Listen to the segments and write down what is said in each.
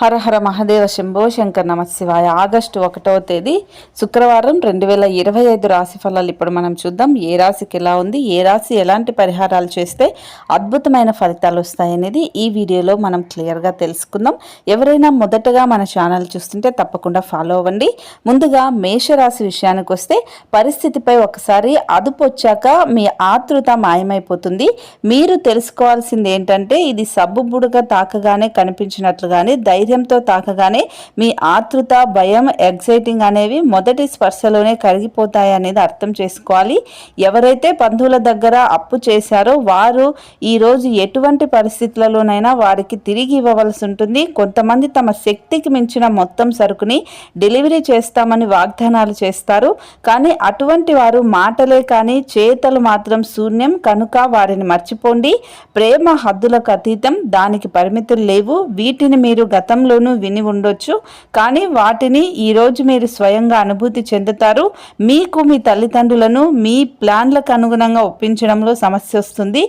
హర హర మహాదేవ శంభో శంకర్ నమశివాయ. ఆగస్టు ఒకటవ తేదీ శుక్రవారం రెండు వేల ఇరవై ఐదు రాశి ఫలాలు ఇప్పుడు మనం చూద్దాం. ఏ రాశికి ఎలా ఉంది? ఏ రాశి ఎలాంటి పరిహారాలు చేస్తే అద్భుతమైన ఫలితాలు వస్తాయనేది ఈ వీడియోలో మనం క్లియర్గా తెలుసుకుందాం. ఎవరైనా మొదటగా మన ఛానల్ చూస్తుంటే తప్పకుండా ఫాలో అవ్వండి. ముందుగా మేషరాశి విషయానికి వస్తే పరిస్థితిపై ఒకసారి అదుపు వచ్చాక మీ ఆతృత మాయమైపోతుంది. మీరు తెలుసుకోవాల్సింది ఏంటంటే ఇది సబ్బు బుడగ తాకగానే కనిపించినట్లుగానే ధైర్యంతో తాకగానే మీ ఆతృత భయం ఎగ్జైటింగ్ అనేవి మొదటి స్పర్శలోనే కరిగిపోతాయి అనేది అర్థం చేసుకోవాలి. ఎవరైతే బంధువుల దగ్గర అప్పు చేశారో వారు ఈరోజు ఎటువంటి పరిస్థితులలోనైనా వారికి తిరిగి ఇవ్వవలసి ఉంటుంది. కొంతమంది తమ శక్తికి మించిన మొత్తం సరుకుని డెలివరీ చేస్తామని వాగ్దానాలు చేస్తారు. కానీ అటువంటి వారు మాటలే కానీ చేతలు మాత్రం శూన్యం. కనుక వారిని మర్చిపోండి. ప్రేమ హద్దులకు అతీతం. దానికి పరిమితులు లేవు. వీటిని మీరు గతం గతంలోనూ విని ఉండొచ్చు కానీ వాటిని ఈరోజు మీరు స్వయంగా అనుభూతి చెందుతారు. మీకు మీ తల్లిదండ్రులను మీ ప్లాన్లకు అనుగుణంగా ఒప్పించడంలో సమస్య వస్తుంది.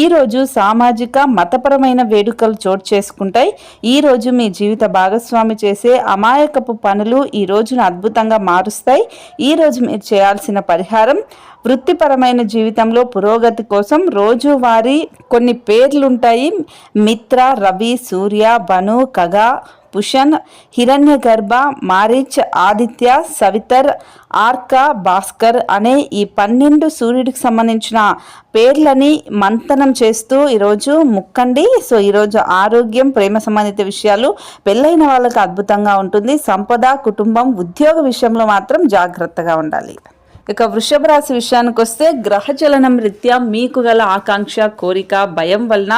ఈరోజు సామాజిక మతపరమైన వేడుకలు చోటు చేసుకుంటాయి. ఈరోజు మీ జీవిత భాగస్వామి చేసే అమాయకపు పనులు ఈ రోజును అద్భుతంగా మారుస్తాయి. ఈరోజు మీరు చేయాల్సిన పరిహారం వృత్తిపరమైన జీవితంలో పురోగతి కోసం రోజువారీ కొన్ని పేర్లుంటాయి. మిత్ర రవి సూర్య బను కగ పుషన్ హిరణ్య గర్భ మారిచ్ ఆదిత్య సవితర్ ఆర్క భాస్కర్ అనే ఈ పన్నెండు సూర్యుడికి సంబంధించిన పేర్లని మంతనం చేస్తూ ఈరోజు ముక్కండి. సో ఈరోజు ఆరోగ్యం ప్రేమ సంబంధిత విషయాలు పెళ్ళైన వాళ్ళకి అద్భుతంగా ఉంటుంది. సంపద కుటుంబం ఉద్యోగ విషయంలో మాత్రం జాగ్రత్తగా ఉండాలి. ఇక వృషభ రాశి విషయానికి వస్తే గ్రహచలనం రీత్యా మీకు గల ఆకాంక్ష కోరిక భయం వలన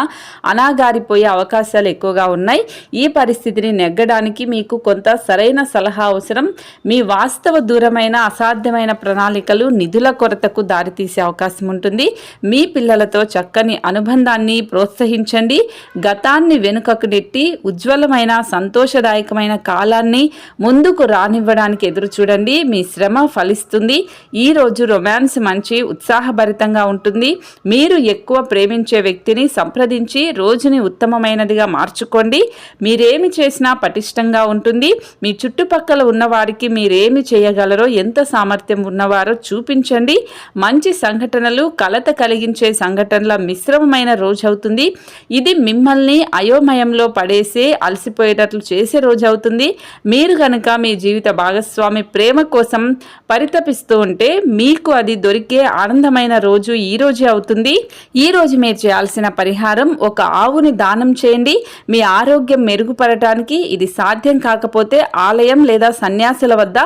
అనాగారిపోయే అవకాశాలు ఎక్కువగా ఉన్నాయి. ఈ పరిస్థితిని నెగ్గడానికి మీకు కొంత సరైన సలహా అవసరం. మీ వాస్తవ దూరమైన అసాధ్యమైన ప్రణాళికలు నిధుల కొరతకు దారితీసే అవకాశం ఉంటుంది. మీ పిల్లలతో చక్కని అనుబంధాన్ని ప్రోత్సహించండి. గతాన్ని వెనుకకు నెట్టి ఉజ్వలమైన సంతోషదాయకమైన కాలాన్ని ముందుకు రానివ్వడానికి ఎదురు చూడండి మీ శ్రమ ఫలిస్తుంది. ఈ రోజు రొమాన్స్ మంచి ఉత్సాహభరితంగా ఉంటుంది. మీరు ఎక్కువ ప్రేమించే వ్యక్తిని సంప్రదించి రోజుని ఉత్తమమైనదిగా మార్చుకోండి. మీరేమి చేసినా పటిష్టంగా ఉంటుంది. మీ చుట్టుపక్కల ఉన్నవారికి మీరేమి చేయగలరో ఎంత సామర్థ్యం ఉన్నవారో చూపించండి. మంచి సంఘటనలు కలత కలిగించే సంఘటనల మిశ్రమమైన రోజు అవుతుంది. ఇది మిమ్మల్ని అయోమయంలో పడేసే అలసిపోయేటట్లు చేసే రోజు అవుతుంది. మీరు కనుక మీ జీవిత భాగస్వామి ప్రేమ కోసం పరితపిస్తూ ఉంటే మీకు అది దొరికే ఆనందమైన రోజు ఈ రోజే అవుతుంది. ఈ రోజు మీరు చేయాల్సిన పరిహారం ఒక ఆవుని దానం చేయండి. మీ ఆరోగ్యం మెరుగుపడటానికి ఇది సాధ్యం కాకపోతే ఆలయం లేదా సన్యాసుల వద్ద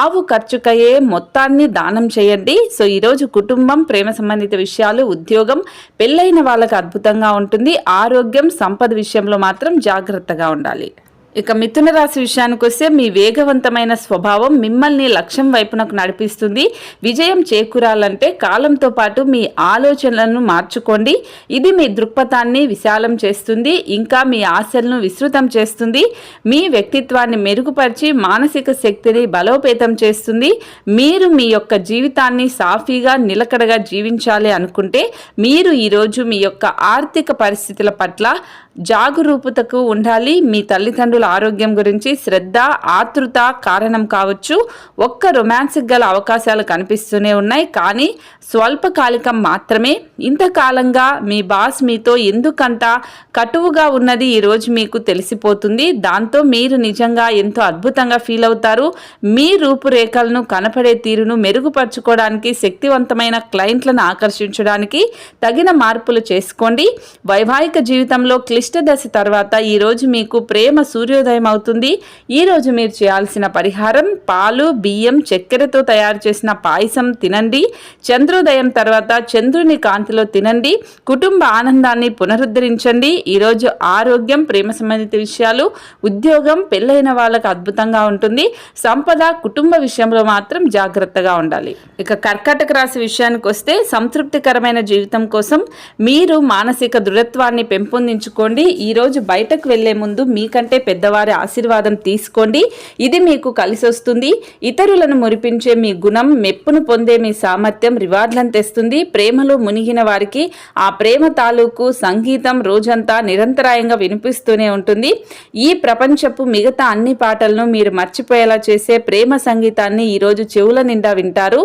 ఆవు ఖర్చుకయ్యే మొత్తాన్ని దానం చేయండి. సో ఈరోజు కుటుంబం ప్రేమ సంబంధిత విషయాలు ఉద్యోగం పెళ్ళైన వాళ్ళకి అద్భుతంగా ఉంటుంది. ఆరోగ్యం సంపద విషయంలో మాత్రం జాగ్రత్తగా ఉండాలి. ఇక మిథున రాశి విషయానికి వస్తే మీ వేగవంతమైన స్వభావం మిమ్మల్ని లక్ష్యం వైపునకు నడిపిస్తుంది. విజయం చేకూరాలంటే కాలంతో పాటు మీ ఆలోచనలను మార్చుకోండి. ఇది మీ దృక్పథాన్ని విశాలం చేస్తుంది. ఇంకా మీ ఆశలను విస్తృతం చేస్తుంది. మీ వ్యక్తిత్వాన్ని మెరుగుపరిచి మానసిక శక్తిని బలోపేతం చేస్తుంది. మీరు మీ యొక్క జీవితాన్ని సాఫీగా నిలకడగా జీవించాలి అనుకుంటే మీరు ఈరోజు మీ యొక్క ఆర్థిక పరిస్థితుల పట్ల జాగరూకతకు ఉండాలి. మీ తల్లిదండ్రుల ఆరోగ్యం గురించి శ్రద్ధ ఆతృత కారణం కావచ్చు. ఒక్క రొమాన్సిక్ గల అవకాశాలు కనిపిస్తూనే ఉన్నాయి. కానీ స్వల్పకాలికం మాత్రమే. ఇంతకాలంగా మీ బాస్ మీతో ఎందుకంత కటువుగా ఉన్నది ఈరోజు మీకు తెలిసిపోతుంది. దాంతో మీరు నిజంగా ఎంతో అద్భుతంగా ఫీల్ అవుతారు. మీ రూపురేఖలను కనపడే తీరును మెరుగుపరచుకోవడానికి శక్తివంతమైన క్లయింట్లను ఆకర్షించడానికి తగిన మార్పులు చేసుకోండి. వైవాహిక జీవితంలో క్లి దశ తర్వాత ఈరోజు మీకు ప్రేమ సూర్యోదయం అవుతుంది. ఈరోజు మీరు చేయాల్సిన పరిహారం పాలు బియ్యం చక్కెరతో తయారు చేసిన పాయసం తినండి. చంద్రోదయం తర్వాత చంద్రుని కాంతిలో తినండి. కుటుంబ ఆనందాన్ని పునరుద్ధరించండి. ఈరోజు ఆరోగ్యం ప్రేమ సంబంధిత విషయాలు ఉద్యోగం పెళ్ళైన వాళ్ళకు అద్భుతంగా ఉంటుంది. సంపద కుటుంబ విషయంలో మాత్రం జాగ్రత్తగా ఉండాలి. ఇక కర్కాటక రాశి విషయానికి వస్తే సంతృప్తికరమైన జీవితం కోసం మీరు మానసిక దృఢత్వాన్ని పెంపొందించుకోండి. చేసుకోండి ఈరోజు బయటకు వెళ్ళే ముందు మీకంటే పెద్దవారి ఆశీర్వాదం తీసుకోండి. ఇది మీకు కలిసి వస్తుంది. ఇతరులను మురిపించే మీ గుణం మెప్పును పొందే మీ సామర్థ్యం రివార్డులను తెస్తుంది. ప్రేమలో మునిగిన వారికి ఆ ప్రేమ తాలూకు సంగీతం రోజంతా నిరంతరాయంగా వినిపిస్తూనే ఉంటుంది. ఈ ప్రపంచపు మిగతా అన్ని పాటలను మీరు మర్చిపోయేలా చేసే ప్రేమ సంగీతాన్ని ఈరోజు చెవుల నిండా వింటారు.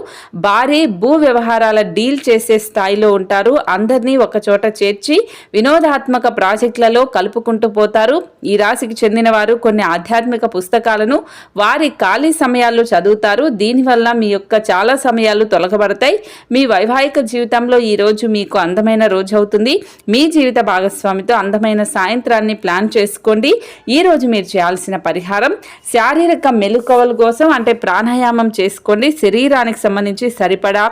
భారీ భూ వ్యవహారాల డీల్ చేసే స్థాయిలో ఉంటారు. అందరినీ ఒకచోట చేర్చి వినోదాత్మక ప్రాజెక్ట్ ప్రాజెక్టులలో కలుపుకుంటూ పోతారు. ఈ రాశికి చెందిన వారు కొన్ని ఆధ్యాత్మిక పుస్తకాలను వారి ఖాళీ సమయాల్లో చదువుతారు. దీనివల్ల మీ యొక్క చాలా సమయాలు తొలగబడతాయి. మీ వైవాహిక జీవితంలో ఈ రోజు మీకు అందమైన రోజు అవుతుంది. మీ జీవిత భాగస్వామితో అందమైన సాయంత్రాన్ని ప్లాన్ చేసుకోండి. ఈ రోజు మీరు చేయాల్సిన పరిహారం శారీరక మెలుకవల కోసం అంటే ప్రాణాయామం చేసుకోండి. శరీరానికి సంబంధించి సరిపడా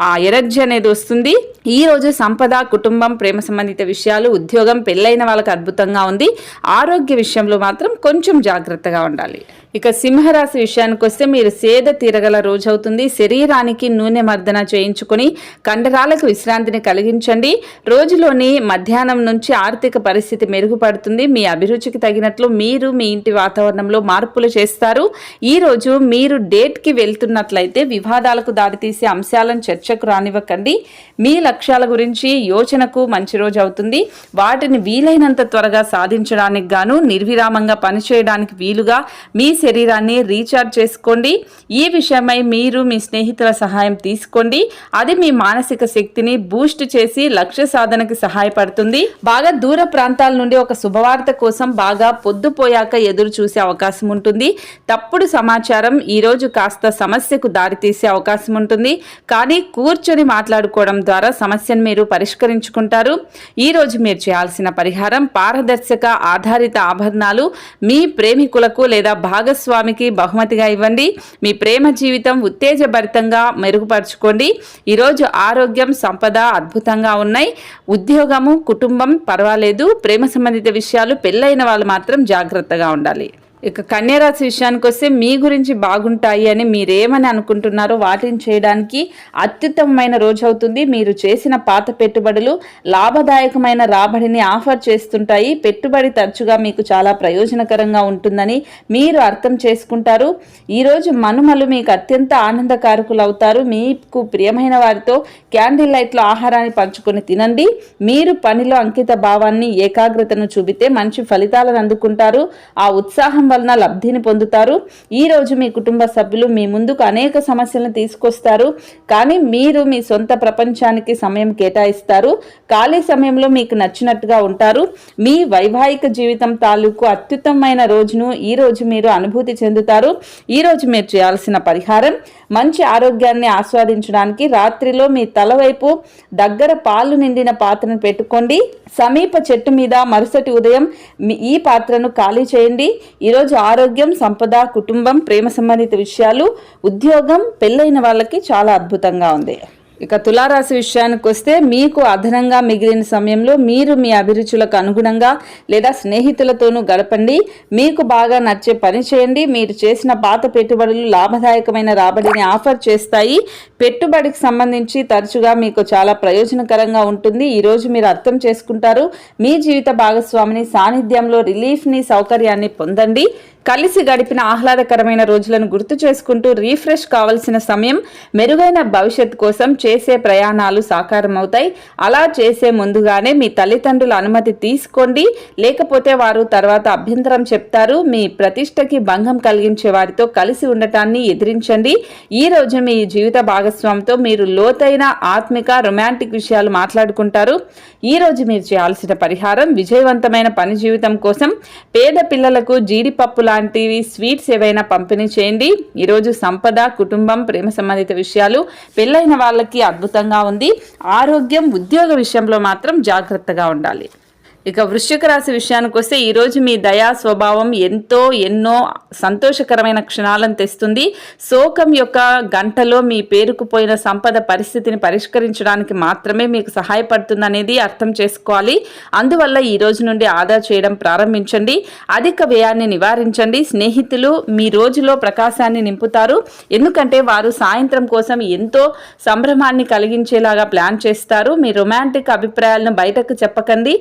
ఆ, ఎనర్జీ అనేది వస్తుంది. ఈ రోజు సంపద కుటుంబం ప్రేమ సంబంధిత విషయాలు ఉద్యోగం పెళ్ళైన వాళ్ళకి అద్భుతంగా ఉంది. ఆరోగ్య విషయంలో మాత్రం కొంచెం జాగ్రత్తగా ఉండాలి. ఇక సింహరాశి విషయానికి వస్తే మీరు సేద తీరగల రోజు అవుతుంది శరీరానికి నూనె మర్దన చేయించుకొని కండరాలకు విశ్రాంతిని కలిగించండి. రోజులోని మధ్యాహ్నం నుంచి ఆర్థిక పరిస్థితి మెరుగుపడుతుంది. మీ అభిరుచికి తగినట్లు మీరు మీ ఇంటి వాతావరణంలో మార్పులు చేస్తారు. ఈ రోజు మీరు డేట్కి వెళ్తున్నట్లయితే వివాదాలకు దారితీసే అంశాలను చర్చకు రానివ్వకండి. మీ లక్ష్యాల గురించి యోచనకు మంచి రోజు అవుతుంది. వాటిని వీలైనంత త్వరగా సాధించడానికి గాను నిర్విరామంగా పనిచేయడానికి వీలుగా మీ శరీరాన్ని రీఛార్జ్ చేసుకోండి. ఈ విషయమై మీరు మీ స్నేహితుల సహాయం తీసుకోండి. అది మీ మానసిక శక్తిని బూస్ట్ చేసి లక్ష్య సాధనకి సహాయపడుతుంది. బాగా దూర ప్రాంతాల నుండి ఒక శుభవార్త కోసం బాగా పొద్దుపోయాక ఎదురు చూసే అవకాశం ఉంటుంది. తప్పుడు సమాచారం ఈ రోజు కాస్త సమస్యకు దారితీసే అవకాశం ఉంటుంది. కానీ కూర్చొని మాట్లాడుకోవడం ద్వారా సమస్యను మీరు పరిష్కరించుకుంటారు. ఈ రోజు మీరు చేయాల్సిన పరిహారం పారదర్శక ఆధారిత ఆభరణాలు మీ ప్రేమికులకు లేదా భాగస్వామికి బహుమతిగా ఇవ్వండి. మీ ప్రేమ జీవితం ఉత్తేజభరితంగా మెరుగుపరుచుకోండి. ఈరోజు ఆరోగ్యం సంపద అద్భుతంగా ఉన్నాయి. ఉద్యోగము కుటుంబం పర్వాలేదు. ప్రేమ సంబంధిత విషయాలు పెళ్ళైన వాళ్ళు మాత్రం జాగ్రత్తగా ఉండాలి. ఇక కన్యరాశి విషయానికి వస్తే మీ గురించి బాగుంటాయి అని మీరేమని అనుకుంటున్నారో వాటిని చేయడానికి అత్యుత్తమమైన రోజు అవుతుంది. మీరు చేసిన పాత పెట్టుబడులు లాభదాయకమైన రాబడిని ఆఫర్ చేస్తుంటాయి. పెట్టుబడి తరచుగా మీకు చాలా ప్రయోజనకరంగా ఉంటుందని మీరు అర్థం చేసుకుంటారు. ఈరోజు మనుమలు మీకు అత్యంత ఆనందకారకులు అవుతారు. మీకు ప్రియమైన వారితో క్యాండిల్ లైట్లో ఆహారాన్ని పంచుకొని తినండి. మీరు పనిలో అంకిత భావాన్ని ఏకాగ్రతను చూపితే మంచి ఫలితాలను అందుకుంటారు. ఆ ఉత్సాహం వలన లబ్ధిని పొందుతారు. ఈ రోజు మీ కుటుంబ సభ్యులు మీ ముందుకు అనేక సమస్యలను తీసుకొస్తారు. కానీ మీరు మీ సొంత ప్రపంచానికి సమయం కేటాయిస్తారు. ఖాళీ సమయంలో మీకు నచ్చినట్టుగా ఉంటారు. మీ వైవాహిక జీవితం తాలూకు అత్యుత్తమమైన రోజును ఈ రోజు మీరు అనుభూతి చెందుతారు. ఈ రోజు మీరు చేయాల్సిన పరిహారం మంచి ఆరోగ్యాన్ని ఆస్వాదించడానికి రాత్రిలో మీ తలవైపు దగ్గర పాలు నిండిన పాత్రను పెట్టుకోండి. సమీప చెట్టు మీద మరుసటి ఉదయం ఈ పాత్రను ఖాళీ చేయండి. ఈరోజు ఆరోగ్యం సంపద కుటుంబం ప్రేమ సంబంధిత విషయాలు ఉద్యోగం పెళ్ళైన వాళ్ళకి చాలా అద్భుతంగా ఉంది. ఇక తులారాశి విషయానికి వస్తే మీకు అదనంగా మిగిలిన సమయంలో మీరు మీ అభిరుచులకు అనుగుణంగా లేదా స్నేహితులతోనూ గడపండి. మీకు బాగా నచ్చే పని చేయండి. మీరు చేసిన పాత పెట్టుబడులు లాభదాయకమైన రాబడిని ఆఫర్ చేస్తాయి. పెట్టుబడికి సంబంధించి తరచుగా మీకు చాలా ప్రయోజనకరంగా ఉంటుంది. ఈరోజు మీరు అర్థం చేసుకుంటారు. మీ జీవిత భాగస్వామిని సాన్నిధ్యంలో రిలీఫ్ని సౌకర్యాన్ని పొందండి. కలిసి గడిపిన ఆహ్లాదకరమైన రోజులను గుర్తు చేసుకుంటూ రీఫ్రెష్ కావలసిన సమయం మెరుగైన భవిష్యత్ కోసం చేసే ప్రయాణాలు సాకారం అవుతాయి అలా చేసే ముందుగానే మీ తల్లిదండ్రుల అనుమతి తీసుకోండి. లేకపోతే వారు తర్వాత అభ్యంతరం చెప్తారు. మీ ప్రతిష్టకి భంగం కలిగించే వారితో కలిసి ఉండటాన్ని ఎదిరించండి. ఈ రోజు మీ జీవిత భాగస్వామితో మీరు లోతైన ఆత్మిక రొమాంటిక్ విషయాలు మాట్లాడుకుంటారు. ఈ రోజు మీరు చేయాల్సిన పరిహారం విజయవంతమైన పని జీవితం కోసం పేద పిల్లలకు జీడిపప్పు లాంటివి స్వీట్స్ ఏవైనా పంపిణీ చేయండి. ఈరోజు సంపద కుటుంబం ప్రేమ సంబంధిత విషయాలు పెళ్ళైన వాళ్ళకి అద్భుతంగా ఉంది. ఆరోగ్యం ఉద్యోగ విషయంలో మాత్రం జాగ్రత్తగా ఉండాలి. ఇక వృశ్చిక రాశి విషయానికి వస్తే ఈరోజు మీ దయా స్వభావం ఎంతో ఎన్నో సంతోషకరమైన క్షణాలను తెస్తుంది. శోకం యొక్క గంటలో మీ పేరుకుపోయిన సంపద పరిస్థితిని పరిష్కరించడానికి మాత్రమే మీకు సహాయపడుతుంది అనేది అర్థం చేసుకోవాలి. అందువల్ల ఈ రోజు నుండి ఆదా చేయడం ప్రారంభించండి. అధిక వ్యయాన్ని నివారించండి. స్నేహితులు మీ రోజులో ప్రకాశాన్ని నింపుతారు. ఎందుకంటే వారు సాయంత్రం కోసం ఎంతో సంభ్రమాన్ని కలిగించేలాగా ప్లాన్ చేస్తారు. మీ రొమాంటిక్ అభిప్రాయాలను బయటకు చెప్పకండి.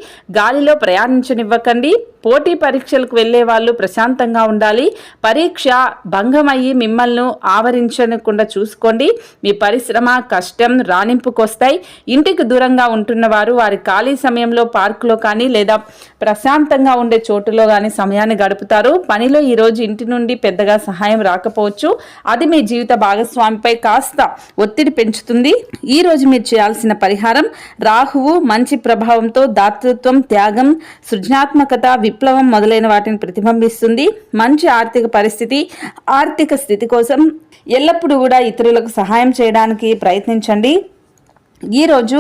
గాలిలో ప్రయాణించనివ్వకండి. పోటీ పరీక్షలకు వెళ్ళే వాళ్ళు ప్రశాంతంగా ఉండాలి. పరీక్ష భంగమయ్యి మిమ్మల్ని ఆవరించకుండా చూసుకోండి. మీ పరిశ్రమ కష్టం రాణింపుకొస్తాయి. ఇంటికి దూరంగా ఉంటున్న వారు వారి ఖాళీ సమయంలో పార్కులో కానీ లేదా ప్రశాంతంగా ఉండే చోటులో కానీ సమయాన్ని గడుపుతారు. పనిలో ఈరోజు ఇంటి నుండి పెద్దగా సహాయం రాకపోవచ్చు. అది మీ జీవిత భాగస్వామిపై కాస్త ఒత్తిడి పెంచుతుంది. ఈ రోజు మీరు చేయాల్సిన పరిహారం రాహువు మంచి ప్రభావంతో దాతృత్వం త్యాగం సృజనాత్మకత విప్లవం మొదలైన వాటిని ప్రతిబింబిస్తుంది. మంచి ఆర్థిక పరిస్థితి ఆర్థిక స్థితి కోసం ఎల్లప్పుడూ కూడా ఇతరులకు సహాయం చేయడానికి ప్రయత్నించండి. ఈరోజు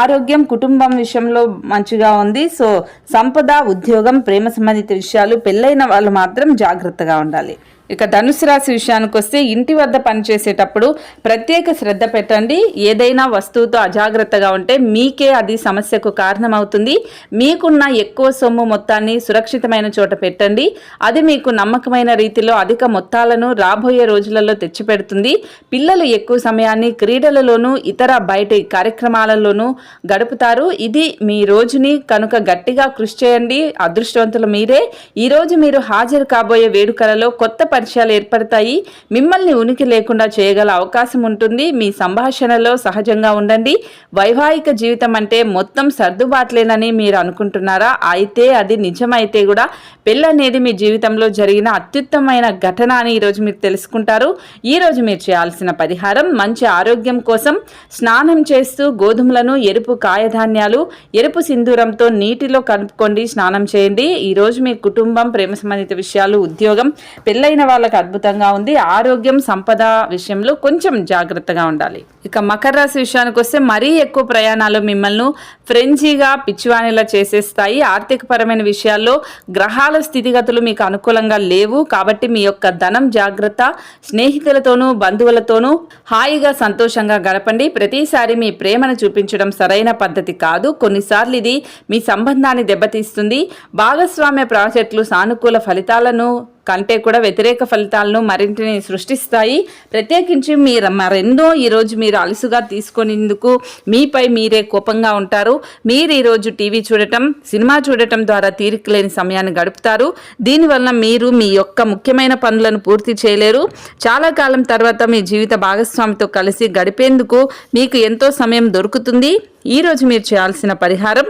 ఆరోగ్యం కుటుంబం విషయంలో మంచిగా ఉంది. సో సంపద ఉద్యోగం ప్రేమ సంబంధిత విషయాలు పెళ్ళైన వాళ్ళు మాత్రం జాగ్రత్తగా ఉండాలి. ఇక ధనుసు రాశి విషయానికి వస్తే ఇంటి వద్ద పనిచేసేటప్పుడు ప్రత్యేక శ్రద్ధ పెట్టండి. ఏదైనా వస్తువుతో అజాగ్రత్తగా ఉంటే మీకే అది సమస్యకు కారణమవుతుంది. మీకున్న ఎక్కువ సొమ్ము మొత్తాన్ని సురక్షితమైన చోట పెట్టండి. అది మీకు నమ్మకమైన రీతిలో అధిక మొత్తాలను రాబోయే రోజులలో తెచ్చిపెడుతుంది. పిల్లలు ఎక్కువ సమయాన్ని క్రీడలలోనూ ఇతర బయటి కార్యక్రమాలలోనూ గడుపుతారు. ఇది మీ రోజుని కనుక గట్టిగా కృషి చేయండి. అదృష్టవంతులు మీరే. ఈరోజు మీరు హాజరు కాబోయే వేడుకలలో కొత్త పరిచయాలు ఏర్పడతాయి. మిమ్మల్ని ఉనికి లేకుండా చేయగల అవకాశం ఉంటుంది. మీ సంభాషణలో సహజంగా ఉండండి. వైవాహిక జీవితం అంటే మొత్తం సర్దుబాట్లేనని మీరు అనుకుంటున్నారా? అయితే అది నిజమైతే కూడా పెళ్ళి అనేది మీ జీవితంలో జరిగిన అత్యుత్తమైన ఘటన అని ఈరోజు మీరు తెలుసుకుంటారు. ఈరోజు మీరు చేయాల్సిన పరిహారం మంచి ఆరోగ్యం కోసం స్నానం చేస్తూ గోధుమలను ఎరుపు కాయధాన్యాలు ఎరుపు సింధూరంతో నీటిలో కలుపుకోండి స్నానం చేయండి. ఈరోజు మీ కుటుంబం ప్రేమ సంబంధిత విషయాలు ఉద్యోగం పెళ్ళైన వాళ్ళకి అద్భుతంగా ఉంది. ఆరోగ్యం సంపద విషయంలో కొంచెం జాగ్రత్తగా ఉండాలి. ఇక మకర రాశి విషయానికి వస్తే మరీ ఎక్కువ ప్రయాణాలు మిమ్మల్ని ఫ్రెంజీగా పిచ్చివాణిలా చేసేస్తాయి. ఆర్థికపరమైన విషయాల్లో గ్రహాల స్థితిగతులు మీకు అనుకూలంగా లేవు. కాబట్టి మీ యొక్క ధనం జాగ్రత్త. స్నేహితులతోనూ బంధువులతోనూ హాయిగా సంతోషంగా గడపండి. ప్రతిసారి మీ ప్రేమను చూపించడం సరైన పద్ధతి కాదు. కొన్నిసార్లు ఇది మీ సంబంధాన్ని దెబ్బతీస్తుంది. భాగస్వామ్య ప్రాజెక్టులు సానుకూల ఫలితాలను కంటే కూడా వ్యతిరేక ఫలితాలను మరింటిని సృష్టిస్తాయి. ప్రత్యేకించి మీరు మరెందో ఈరోజు మీరు అలసుగా తీసుకునేందుకు మీపై మీరే కోపంగా ఉంటారు. మీరు ఈరోజు టీవీ చూడటం సినిమా చూడటం ద్వారా తీరిక లేని సమయాన్ని గడుపుతారు. దీనివల్ల మీరు మీ యొక్క ముఖ్యమైన పనులను పూర్తి చేయలేరు. చాలా కాలం తర్వాత మీ జీవిత భాగస్వామితో కలిసి గడిపేందుకు మీకు ఎంతో సమయం దొరుకుతుంది. ఈరోజు మీరు చేయాల్సిన పరిహారం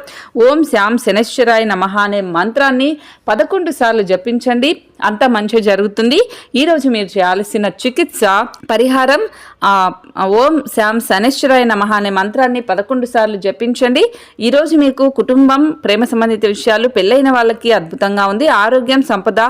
ఓం శ్యామ్ శనశ్వరాయ నమః అనే మంత్రాన్ని పదకొండు సార్లు జపించండి. అంత మంచి జరుగుతుంది. ఈరోజు మీరు చేయాల్సిన చికిత్స పరిహారం ఓం శ్యామ్ శనేశ్వరాయ నమః అనే మంత్రాన్ని పదకొండు సార్లు జపించండి. ఈరోజు మీకు కుటుంబం ప్రేమ సంబంధిత విషయాలు పెళ్ళైన వాళ్ళకి అద్భుతంగా ఉంది. ఆరోగ్యం సంపద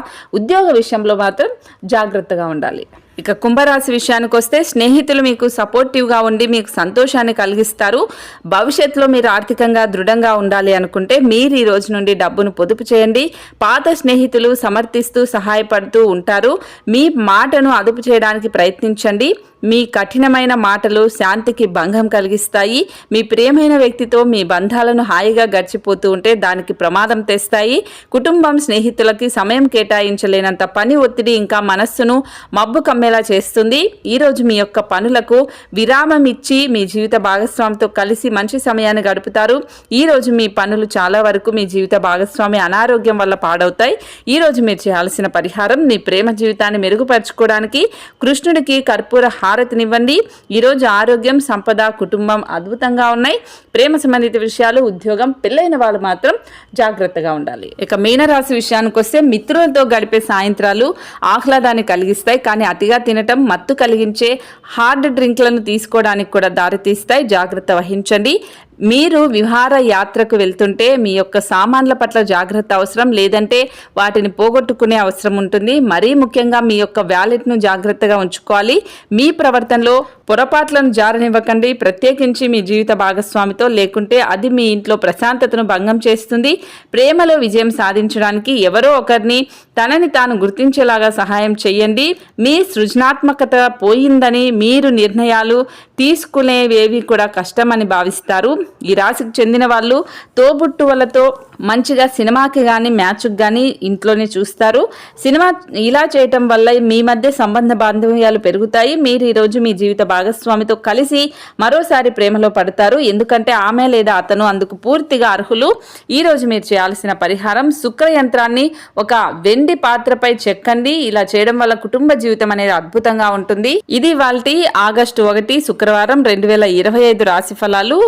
ఉద్యోగ విషయంలో మాత్రం జాగ్రత్తగా ఉండాలి. ఇక కుంభరాశి విషయానికి వస్తే స్నేహితులు మీకు సపోర్టివ్గా ఉండి మీకు సంతోషాన్ని కలిగిస్తారు. భవిష్యత్తులో మీరు ఆర్థికంగా దృఢంగా ఉండాలి అనుకుంటే మీరు ఈ రోజు నుండి డబ్బును పొదుపు చేయండి. పాత స్నేహితులు సమర్థిస్తూ సహాయపడుతూ ఉంటారు. మీ మాటను అదుపు చేయడానికి ప్రయత్నించండి. మీ కఠినమైన మాటలు శాంతికి భంగం కలిగిస్తాయి. మీ ప్రియమైన వ్యక్తితో మీ బంధాలను హాయిగా గడిచిపోతూ ఉంటే దానికి ప్రమాదం తెస్తాయి. కుటుంబం స్నేహితులకి సమయం కేటాయించలేనంత పని ఒత్తిడి ఇంకా మనస్సును మబ్బు కమ్మేలా చేస్తుంది. ఈరోజు మీ యొక్క పనులకు విరామం ఇచ్చి మీ జీవిత భాగస్వామితో కలిసి మంచి సమయాన్ని గడుపుతారు. ఈరోజు మీ పనులు చాలా వరకు మీ జీవిత భాగస్వామి అనారోగ్యం వల్ల పాడవుతాయి. ఈరోజు మీరు చేయాల్సిన పరిహారం మీ ప్రేమ జీవితాన్ని మెరుగుపరచుకోవడానికి కృష్ణుడికి కర్పూర హారతినివ్వండి. ఈరోజు ఆరోగ్యం సంపద కుటుంబం అద్భుతంగా ఉన్నాయి. ప్రేమ సంబంధిత విషయాలు ఉద్యోగం పెళ్ళైన వాళ్ళు మాత్రం జాగ్రత్తగా ఉండాలి. ఇక మీనరాశి విషయానికి వస్తే మిత్రులతో గడిపే సాయంత్రాలు ఆహ్లాదాన్ని కలిగిస్తాయి. కానీ అతిగా తినటం మత్తు కలిగించే హార్డ్ డ్రింక్లను తీసుకోవడానికి కూడా దారితీస్తాయి. జాగ్రత్త వహించండి. మీరు విహార యాత్రకు వెళ్తుంటే మీ యొక్క సామాన్ల పట్ల జాగ్రత్త అవసరం లేదంటే వాటిని పోగొట్టుకునే అవసరం ఉంటుంది. మరీ ముఖ్యంగా మీ యొక్క వ్యాలెట్ను జాగ్రత్తగా ఉంచుకోవాలి. మీ ప్రవర్తనలో పొరపాట్లను జారనివ్వకండి. ప్రత్యేకించి మీ జీవిత భాగస్వామితో లేకుంటే అది మీ ఇంట్లో ప్రశాంతతను భంగం చేస్తుంది. ప్రేమలో విజయం సాధించడానికి ఎవరో ఒకరిని తనని తాను గుర్తించేలాగా సహాయం చేయండి. మీ సృజనాత్మకత పోయిందని మీరు నిర్ణయాలు తీసుకునేవేవి కూడా కష్టమని భావిస్తారు. ఈ రాశికి చెందిన వాళ్ళు తోబుట్టువలతో మంచిగా సినిమాకి కానీ మ్యాచ్కి కానీ ఇంట్లోనే చూస్తారు. సినిమా ఇలా చేయటం వల్ల మీ మధ్య సంబంధ బాంధవ్యాలు పెరుగుతాయి. మీరు ఈరోజు మీ జీవిత భాగస్వామితో కలిసి మరోసారి ప్రేమలో పడతారు. ఎందుకంటే ఆమె లేదా అతను అందుకు పూర్తిగా అర్హులు. ఈ రోజు మీరు చేయాల్సిన పరిహారం శుక్ర యంత్రాన్ని ఒక వెండి పాత్రపై చెక్కండి. ఇలా చేయడం వల్ల కుటుంబ జీవితం అనేది అద్భుతంగా ఉంటుంది. ఇది వాళ్ళ ఆగస్టు ఒకటి శుక్రవారం రెండు వేల ఇరవై ఐదు రాశి ఫలాలు.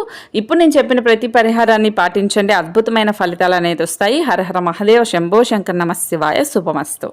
ఇప్పుడు నేను చెప్పిన ప్రతి పరిహారాన్ని పాటించండి. అద్భుతమైన ఫలితాలు అనేది వస్తాయి హరహర మహదేవ శంభో శంకర్ నమశివాయ శుభమస్తు.